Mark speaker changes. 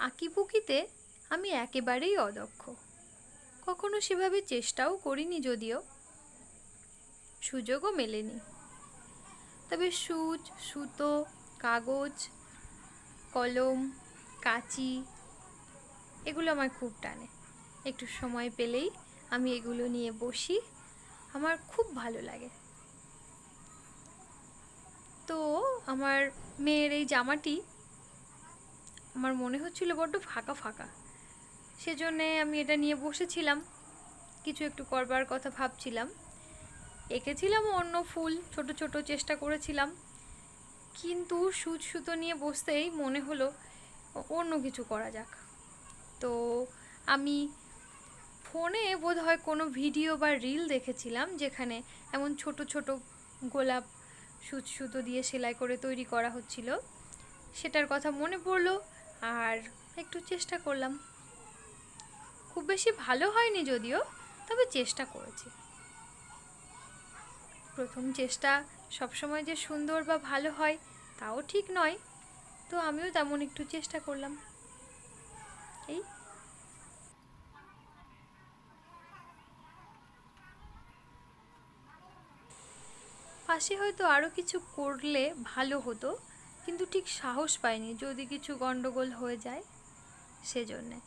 Speaker 1: আঁকিপুকিতে আমি একেবারেই অদক্ষ। কখনো সেভাবে চেষ্টাও করিনি যদিও। সুযোগও মেলেনি। তবে সূচ, সুতো, কাগজ, কলম, কাঁচি, এগুলো আমার খুব টানে। একটু সময় পেলেই আমি এগুলো নিয়ে বসি, আমার খুব ভালো লাগে। তো আমার মেয়ের এই জামাটি আমার মনে হচ্ছিল বড্ড ফাঁকা ফাঁকা। সেজন্যে আমি এটা নিয়ে বসেছিলাম। কিছু একটু করবার কথা ভাবছিলাম। এঁকেছিলাম অন্য ফুল, ছোট ছোট চেষ্টা করেছিলাম। কিন্তু সুচ সুতো নিয়ে বসতেই মনে হলো অন্য কিছু করা যাক। তো আমি ফোনে বোধ হয় কোনো ভিডিও বা রিল দেখেছিলাম যেখানে এমন ছোট ছোট গোলাপ সুচ সুতো দিয়ে সেলাই করে তৈরি করা হচ্ছিল। সেটার কথা মনে পড়ল আর একটু চেষ্টা করলাম। খুব বেশি ভালো হয়নি যদিও, তবে চেষ্টা করেছি। প্রথম চেষ্টা সবসময় যে সুন্দর বা ভালো হয়, তাও ঠিক নয়। তো আমিও তেমন একটু চেষ্টা করলাম। এই। পাশে হয়তো আরও কিছু করলে ভালো হতো। কিন্তু ঠিক সাহস পাইনি যদি কিছু গণ্ডগোল হয়ে যায় সেজন্যে।